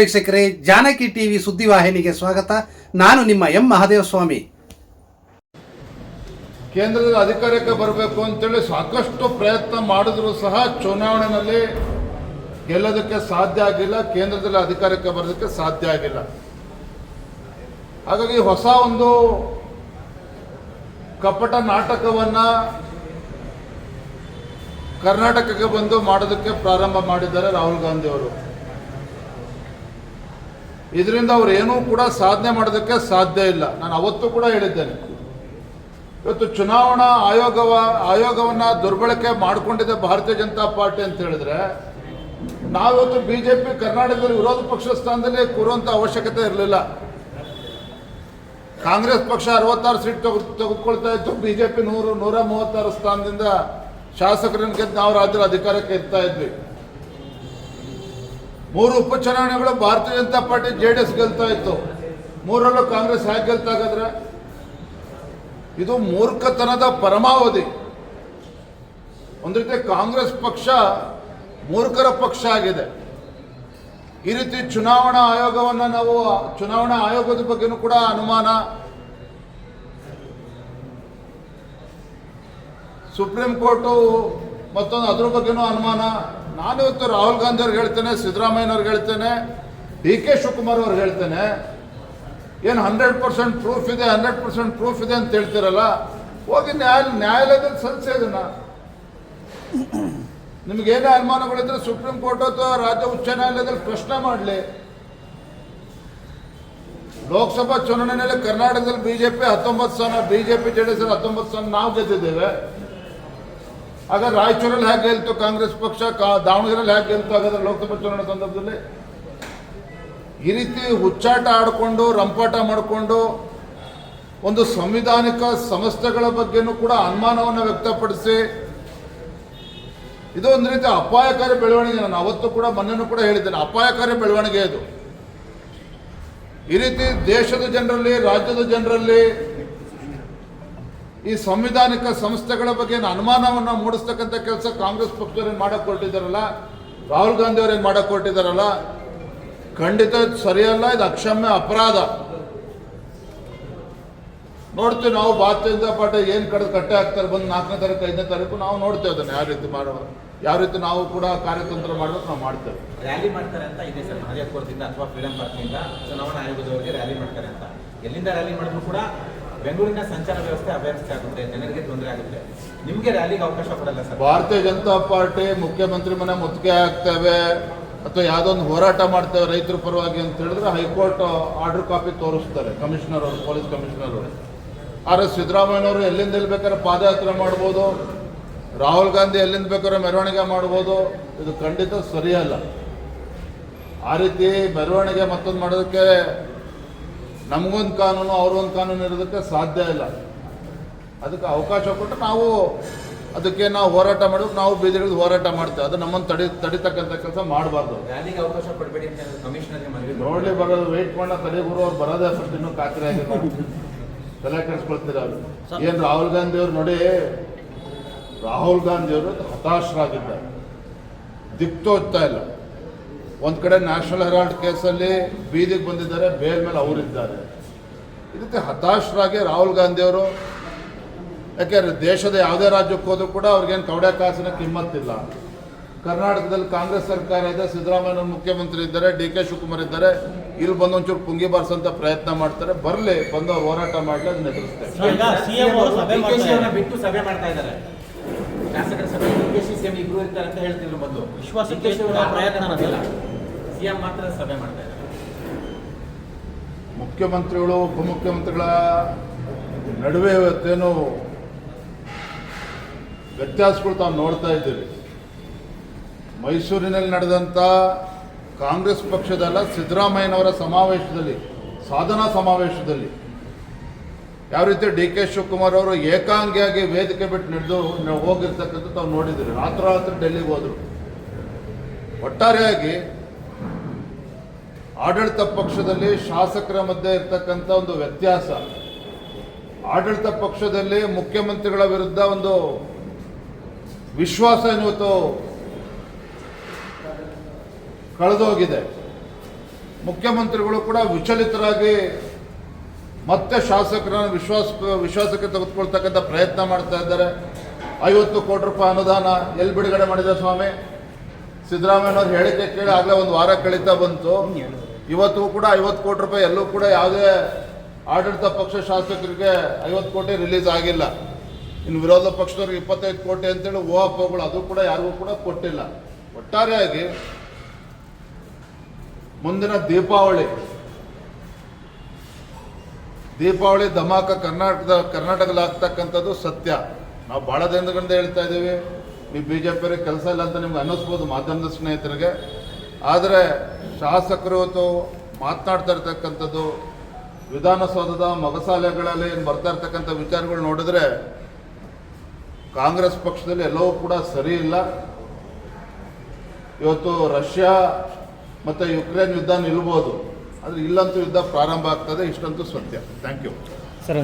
ವೀಕ್ಷಕರೇ, ಜಾನಕಿ ಟಿವಿ ಸುದ್ದಿವಾಹಿನಿಗೆ ಸ್ವಾಗತ. ನಾನು ನಿಮ್ಮ ಎಂ ಮಹಾದೇವಸ್ವಾಮಿ. ಕೇಂದ್ರದ ಅಧಿಕಾರಕ್ಕೆ ಬರಬೇಕು ಅಂತೇಳಿ ಸಾಕಷ್ಟು ಪ್ರಯತ್ನ ಮಾಡಿದ್ರು ಸಹ ಚುನಾವಣೆಯಲ್ಲಿ ಗೆಲ್ಲೋದಕ್ಕೆ ಸಾಧ್ಯ ಆಗಿಲ್ಲ, ಕೇಂದ್ರದಲ್ಲಿ ಅಧಿಕಾರಕ್ಕೆ ಬರೋದಕ್ಕೆ ಸಾಧ್ಯ ಆಗಿಲ್ಲ. ಹಾಗಾಗಿ ಹೊಸ ಒಂದು ಕಪಟ ನಾಟಕವನ್ನ ಕರ್ನಾಟಕಕ್ಕೆ ಬಂದು ಮಾಡೋದಕ್ಕೆ ಪ್ರಾರಂಭ ಮಾಡಿದ್ದಾರೆ ರಾಹುಲ್ ಗಾಂಧಿ ಅವರು ಇದರಿಂದ ಅವ್ರು ಏನೂ ಕೂಡ ಸಾಧನೆ ಮಾಡೋದಕ್ಕೆ ಸಾಧ್ಯ ಇಲ್ಲ. ನಾನು ಅವತ್ತು ಕೂಡ ಹೇಳಿದ್ದೇನೆ. ಇವತ್ತು ಚುನಾವಣಾ ಆಯೋಗವ, ಆಯೋಗವನ್ನ ದುರ್ಬಳಕೆ ಮಾಡಿಕೊಂಡಿದೆ ಭಾರತೀಯ ಜನತಾ ಪಾರ್ಟಿ ಅಂತ ಹೇಳಿದ್ರೆ, ನಾವಿವತ್ತು ಬಿಜೆಪಿ, ಕರ್ನಾಟಕದಲ್ಲಿ ವಿರೋಧ ಪಕ್ಷ ಸ್ಥಾನದಲ್ಲಿ ಕೂರುವಂಥ ಅವಶ್ಯಕತೆ ಇರಲಿಲ್ಲ. ಕಾಂಗ್ರೆಸ್ ಪಕ್ಷ ಅರವತ್ತಾರು ಸೀಟ್ ತೆಗೆ ತೆಗೆದುಕೊಳ್ತಾ ಇತ್ತು. ಬಿಜೆಪಿ ನೂರು, ನೂರ ಮೂವತ್ತಾರು ಸ್ಥಾನದಿಂದ ಶಾಸಕರನ್ನ ಗೆದ್ದು ನಾವು ರಾಜ್ಯದ ಅಧಿಕಾರಕ್ಕೆ ಇರ್ತಾ ಇದ್ವಿ. ಮೂರು ಉಪಚುನಾವಣೆಗಳು Bharatiya Janata party J D S ಗೆಲ್ತಾ ಇತ್ತು. ಮೂರಲ್ಲೂ ಕಾಂಗ್ರೆಸ್ ಹೇಗೆ ಗೆಲ್ತಾಗಾದ್ರೆ ಇದು ಮೂರ್ಖತನದ ಪರಮಾವಧಿ. ಒಂದು ರೀತಿ ಕಾಂಗ್ರೆಸ್ ಪಕ್ಷ ಮೂರ್ಖರ ಪಕ್ಷ ಆಗಿದೆ. ಈ ರೀತಿ ಚುನಾವಣಾ ಆಯೋಗವನ್ನು ನಾವು, ಚುನಾವಣಾ ಆಯೋಗದ ಬಗ್ಗೆನೂ ಕೂಡ ಅನುಮಾನ. ಸುಪ್ರೀಂ ಕೋರ್ಟು ಮತ್ತೊಂದು ಅದ್ರ ಬಗ್ಗೆನೂ ಅನುಮಾನ. ನಾನು ಇವತ್ತು ರಾಹುಲ್ ಗಾಂಧಿ ಅವ್ರಿಗೆ ಹೇಳ್ತೇನೆ ಸಿದ್ದರಾಮಯ್ಯನವ್ರಿಗೆ ಹೇಳ್ತೇನೆ, ಡಿ ಕೆ ಶಿವಕುಮಾರ್ ಅವ್ರಿಗೆ ಹೇಳ್ತೇನೆ. ಏನು ಹಂಡ್ರೆಡ್ ಪರ್ಸೆಂಟ್ ಪ್ರೂಫ್ ಇದೆ, ಹಂಡ್ರೆಡ್ ಪರ್ಸೆಂಟ್ ಪ್ರೂಫ್ ಇದೆ ಅಂತ ಹೇಳ್ತೀರಲ್ಲ, ಹೋಗಿ ನ್ಯಾಯ ನ್ಯಾಯಾಲಯದಲ್ಲಿ ಸಲ್ಲಿಸಿ ಅದನ್ನ. ನಿಮಗೇನೇ ಅನುಮಾನಗಳಿದ್ರೆ ಸುಪ್ರೀಂ ಕೋರ್ಟ್ ಅಥವಾ ರಾಜ್ಯ ಉಚ್ಚ ನ್ಯಾಯಾಲಯದಲ್ಲಿ ಪ್ರಶ್ನೆ ಮಾಡಲಿ. ಲೋಕಸಭಾ ಚುನಾವಣೆಯಲ್ಲಿ ಕರ್ನಾಟಕದಲ್ಲಿ ಬಿಜೆಪಿ ಹತ್ತೊಂಬತ್ತು ಸ್ಥಾನ ಬಿಜೆಪಿ ಜೆ ಡಿ ಎಸ್ ಹತ್ತೊಂಬತ್ತು ಸ್ಥಾನ ನಾವು ಗೆದ್ದಿದ್ದೇವೆ. ಆಗ ರಾಯಚೂರಲ್ಲಿ ಹೇಗೆ ಗೆಲ್ತು ಕಾಂಗ್ರೆಸ್ ಪಕ್ಷ ದಾವಣಗೆರೆಯಲ್ಲಿ ಹೇಗೆ ಗೆಲ್ತು ಹಾಗಾದ್ರೆ ಲೋಕಸಭಾ ಚುನಾವಣೆ ಸಂದರ್ಭದಲ್ಲಿ? ಈ ರೀತಿ ಹುಚ್ಚಾಟ ಆಡಿಕೊಂಡು, ರಂಪಾಟ ಮಾಡಿಕೊಂಡು, ಒಂದು ಸಂವಿಧಾನಿಕ ಸಂಸ್ಥೆಗಳ ಬಗ್ಗೆನೂ ಕೂಡ ಅನುಮಾನವನ್ನು ವ್ಯಕ್ತಪಡಿಸಿ, ಇದು ಒಂದು ರೀತಿ ಅಪಾಯಕಾರಿ ಬೆಳವಣಿಗೆ. ನಾನು ಅವತ್ತು ಕೂಡ, ಮೊನ್ನೆನೂ ಕೂಡ ಹೇಳಿದ್ದೇನೆ, ಅಪಾಯಕಾರಿ ಬೆಳವಣಿಗೆ ಇದು. ಈ ರೀತಿ ದೇಶದ ಜನರಲ್ಲಿ, ರಾಜ್ಯದ ಜನರಲ್ಲಿ ಈ ಸಂವಿಧಾನಿಕ ಸಂಸ್ಥೆಗಳ ಬಗ್ಗೆ ಅನುಮಾನವನ್ನು ಮೂಡಿಸ್ತಕ್ಕಂಥ ಕೆಲಸ ಕಾಂಗ್ರೆಸ್ ಪಕ್ಷದವ್ರೇನು ಮಾಡಕ್ ಹೊರಟಿದ್ದಾರಲ್ಲ ರಾಹುಲ್ ಗಾಂಧಿ ಅವ್ರೇನು ಮಾಡಕ್ ಹೊರಟಿದ್ದಾರಲ್ಲ ಖಂಡಿತ ಸರಿಯಲ್ಲ, ಇದು ಅಕ್ಷಮ್ಯ ಅಪರಾಧ. ನೋಡ್ತೀವಿ ನಾವು ಭಾರತೀಯ ಜನತಾ ಪಾರ್ಟಿ ಏನು ಕಡೆ ಕಟ್ಟೆ ಆಗ್ತಾರೆ ಬಂದು ನಾಲ್ಕನೇ ತಾರೀಕು, ಐದನೇ ತಾರೀಕು, ನಾವು ನೋಡ್ತೇವೆ ಅದನ್ನು ಯಾವ ರೀತಿ ಮಾಡುವ, ಯಾವ ರೀತಿ ನಾವು ಕೂಡ ಕಾರ್ಯತಂತ್ರ ಮಾಡಬೇಕು ನಾವು ಮಾಡ್ತೇವೆ ರ್ಯಾಲಿ ಮಾಡ್ತಾರೆ ಅಂತ ಇದೆ ಸರ್ ಮಹದೇವ್ ಕೋರ್ಟಿಂದ ಅಥವಾ ಫ್ರೀಡಂ ಪಾರ್ಕ್ನಿಂದ ಚುನಾವಣಾ ಆಯೋಗದವರಿಗೆ ರ್ಯಾಲಿ ಮಾಡ್ತಾರೆ ಅಂತ. ಎಲ್ಲಿಂದ ರ್ಯಾಲಿ ಮಾಡಿದ್ರು ಕೂಡ ಬೆಂಗಳೂರಿನ ಸಂಚಾರ ವ್ಯವಸ್ಥೆ ಅವ್ಯವಸ್ಥೆ ಆಗುತ್ತೆ, ಜನರಿಗೆ ತೊಂದರೆ ಆಗುತ್ತೆ. ನಿಮಗೆ ರ್ಯಾಲಿಗೆ ಅವಕಾಶ ಕೊಡಲ್ಲ ಸರ್. ಭಾರತೀಯ ಜನತಾ ಪಾರ್ಟಿ, ಮುಖ್ಯಮಂತ್ರಿ ಮನೆ ಮುತ್ತಿಗೆ ಆಗ್ತೇವೆ ಅಥವಾ ಯಾವುದೋ ಹೋರಾಟ ಮಾಡ್ತೇವೆ ರೈತರ ಪರವಾಗಿ ಅಂತ ಹೇಳಿದ್ರೆ ಹೈಕೋರ್ಟ್ ಆರ್ಡರ್ ಕಾಪಿ ತೋರಿಸ್ತಾರೆ, ಕಮಿಷನರ್ ಅವರು, ಪೊಲೀಸ್ ಕಮಿಷನರ್ ಅವರು. ಆದರೆ ಸಿದ್ದರಾಮಯ್ಯನವರು ಎಲ್ಲಿಂದ ಎಲ್ಲಿ ಬೇಕಾದ್ರೆ ಪಾದಯಾತ್ರೆ ಮಾಡ್ಬೋದು, ರಾಹುಲ್ ಗಾಂಧಿ ಎಲ್ಲಿಂದ ಬೇಕಾದ್ರೆ ಮೆರವಣಿಗೆ ಮಾಡ್ಬೋದು, ಇದು ಖಂಡಿತ ಸರಿಯಲ್ಲ. ಆ ರೀತಿ ಮೆರವಣಿಗೆ ಮತ್ತೊಂದು ಮಾಡೋದಕ್ಕೆ ನಮಗೊಂದು ಕಾನೂನು ಅವ್ರೊಂದು ಕಾನೂನು ಇರೋದಕ್ಕೆ ಸಾಧ್ಯ ಇಲ್ಲ. ಅದಕ್ಕೆ ಅವಕಾಶ ಕೊಟ್ಟು ನಾವು ಅದಕ್ಕೆ ನಾವು ಹೋರಾಟ ಮಾಡೋದು ನಾವು ಬೀದಿಗಿಳಿದು ಹೋರಾಟ ಮಾಡ್ತೇವೆ. ಅದು ನಮ್ಮನ್ನು ತಡಿ ತಡಿತಕ್ಕಂಥ ಕೆಲಸ ಮಾಡಬಾರ್ದು. ಅವಕಾಶ ಕೊಡಬೇಡಿ ಅಂತ ನೋಡಲಿ ಬರೋದು ವೆಯ್ಟ್ ಮಾಡೋ ತಲೆ ಗುರು ಅವ್ರು ಬರೋದೇ ಫಸ್ಟ್ ಇನ್ನೂ ಖಾತ್ರಿ ಆಗಿಲ್ಲ. ತಲೆ ಕೆಡಿಸ್ಕೊಳ್ತೀರ ಅವರು? ಏನು ರಾಹುಲ್ ಗಾಂಧಿ ಅವ್ರು ನೋಡಿ ರಾಹುಲ್ ಗಾಂಧಿ ಅವರು ಹತಾಶರಾಗಿದ್ದಾರೆ. ದಿಕ್ತೋಗ್ತಾ ಇಲ್ಲ. ಒಂದು ಕಡೆ ನ್ಯಾಷನಲ್ ಹೆರಾಲ್ಡ್ ಕೇಸಲ್ಲಿ ಬೀದಿಗೆ ಬಂದಿದ್ದಾರೆ ಬೇಲ್ ಮೇಲೆ ಅವರಿದ್ದಾರೆ. ಇದಕ್ಕೆ ಹತಾಶರಾಗಿ ರಾಹುಲ್ ಗಾಂಧಿ ಅವರು ಯಾಕೆಂದ್ರೆ ದೇಶದ ಯಾವುದೇ ರಾಜ್ಯಕ್ಕೆ ಹೋದರೂ ಕೂಡ ಅವ್ರಿಗೇನು ಕವಡೆ ಕಾಸಿನ ಕಿಮ್ಮತ್ತಿಲ್ಲ. ಕರ್ನಾಟಕದಲ್ಲಿ ಕಾಂಗ್ರೆಸ್ ಸರ್ಕಾರ ಇದೆ ಸಿದ್ದರಾಮಯ್ಯ ಮುಖ್ಯಮಂತ್ರಿ ಇದ್ದಾರೆ ಡಿ ಕೆ ಶಿವಕುಮಾರ್ ಇದ್ದಾರೆ ಇಲ್ಲಿ ಬಂದು ಒಂಚೂರು ಪುಂಗಿ ಬಾರಿಸೋಂಥ ಪ್ರಯತ್ನ ಮಾಡ್ತಾರೆ ಬರಲಿ ಬಂದು ಹೋರಾಟ ಮಾಡಲಿ ಅದನ್ನ ಎದುರಿಸ್ತೇವೆ ಸಿಎಂ ಮಾತ್ರ ಸಭೆ ಮಾಡ್ತಾ ಇದ್ದಾರೆ. ಮುಖ್ಯಮಂತ್ರಿಗಳು, ಉಪಮುಖ್ಯಮಂತ್ರಿಗಳ ನಡುವೆ ಇವತ್ತೇನು ವ್ಯತ್ಯಾಸಗಳು ತಾವು ನೋಡ್ತಾ ಇದ್ದೀವಿ. ಮೈಸೂರಿನಲ್ಲಿ ನಡೆದಂಥ ಕಾಂಗ್ರೆಸ್ ಪಕ್ಷದಲ್ಲ ಸಿದ್ದರಾಮಯ್ಯನವರ ಸಮಾವೇಶದಲ್ಲಿ, ಸಾಧನಾ ಸಮಾವೇಶದಲ್ಲಿ ಯಾವ ರೀತಿ ಡಿ ಕೆ ಶಿವಕುಮಾರ್ ಅವರು ಏಕಾಂಗಿಯಾಗಿ ವೇದಿಕೆ ಬಿಟ್ಟು ನಡೆದು ಹೋಗಿರ್ತಕ್ಕಂಥ ತಾವು ನೋಡಿದ್ದೀರಿ. ರಾತ್ರೋರಾತ್ರಿ ಡೆಲ್ಲಿಗೆ ಹೋದರು. ಒಟ್ಟಾರೆಯಾಗಿ ಆಡಳಿತ ಪಕ್ಷದಲ್ಲಿ ಶಾಸಕರ ಮಧ್ಯೆ ಇರ್ತಕ್ಕಂಥ ಒಂದು ವ್ಯತ್ಯಾಸ. ಆಡಳಿತ ಪಕ್ಷದಲ್ಲಿ ಮುಖ್ಯಮಂತ್ರಿಗಳ ವಿರುದ್ಧ ಒಂದು ವಿಶ್ವಾಸ ಇವತ್ತು ಕಳೆದೋಗಿದೆ. ಮುಖ್ಯಮಂತ್ರಿಗಳು ಕೂಡ ವಿಚಲಿತರಾಗಿ ಮತ್ತೆ ಶಾಸಕರನ್ನು ವಿಶ್ವಾಸ, ವಿಶ್ವಾಸಕ್ಕೆ ತೆಗೆದುಕೊಳ್ತಕ್ಕಂಥ ಪ್ರಯತ್ನ ಮಾಡ್ತಾ ಇದ್ದಾರೆ. ಐವತ್ತು ಕೋಟಿ ರೂಪಾಯಿ ಅನುದಾನ ಎಲ್ಲಿ ಬಿಡುಗಡೆ ಮಾಡಿದ ಸ್ವಾಮಿ. ಸಿದ್ದರಾಮಯ್ಯನವ್ರ ಹೇಳಿಕೆ ಕೇಳಿ ಆಗಲೇ ಒಂದು ವಾರ ಕಳೀತಾ ಬಂತು. ಇವತ್ತು ಕೂಡ ಐವತ್ತು ಕೋಟಿ ರೂಪಾಯಿ ಎಲ್ಲೂ ಕೂಡ ಯಾವುದೇ ಆಡಳಿತ ಪಕ್ಷ ಶಾಸಕರಿಗೆ ಐವತ್ತು ಕೋಟಿ ರಿಲೀಸ್ ಆಗಿಲ್ಲ. ಇನ್ನು ವಿರೋಧ ಪಕ್ಷದವ್ರಿಗೆ ಇಪ್ಪತ್ತೈದು ಕೋಟಿ ಅಂತೇಳಿ ಊಹಾಪೋಗಳು ಅದು ಕೂಡ ಯಾರಿಗೂ ಕೂಡ ಕೊಟ್ಟಿಲ್ಲ. ಒಟ್ಟಾರೆಯಾಗಿ ಮುಂದಿನ ದೀಪಾವಳಿ ದೀಪಾವಳಿ ಧಮಾಕ ಕರ್ನಾಟಕದ ಕರ್ನಾಟಕದಲ್ಲಿ ಆಗ್ತಕ್ಕಂಥದ್ದು ಸತ್ಯ. ನಾವು ಭಾಳ ದಿನಗಳಿಂದ ಹೇಳ್ತಾ ಇದ್ದೀವಿ. ನೀವು ಬಿ ಜೆ ಪಿಯವ್ರಿಗೆ ಕೆಲಸ ಇಲ್ಲ ಅಂತ ನಿಮ್ಗೆ ಅನ್ನಿಸ್ಬೋದು ಮಾಧ್ಯಮದ ಸ್ನೇಹಿತರಿಗೆ. ಆದರೆ ಶಾಸಕರು ಮಾತನಾಡ್ತಾ ಇರ್ತಕ್ಕಂಥದ್ದು, ವಿಧಾನಸೌಧದ ಮೊಗಸಾಲೆಗಳಲ್ಲಿ ಏನು ಬರ್ತಾ ಇರ್ತಕ್ಕಂಥ ವಿಚಾರಗಳು ನೋಡಿದ್ರೆ ಕಾಂಗ್ರೆಸ್ ಪಕ್ಷದಲ್ಲಿ ಎಲ್ಲವೂ ಕೂಡ ಸರಿ ಇಲ್ಲ. ಇವತ್ತು ರಷ್ಯಾ ಮತ್ತು ಯುಕ್ರೇನ್ ಯುದ್ಧ ನಿಲ್ಬೋದು. ಆದರೆ ಇಲ್ಲಂತೂ ಯುದ್ಧ ಪ್ರಾರಂಭ ಆಗ್ತದೆ, ಇಷ್ಟಂತೂ ಸತ್ಯ. Thank you sir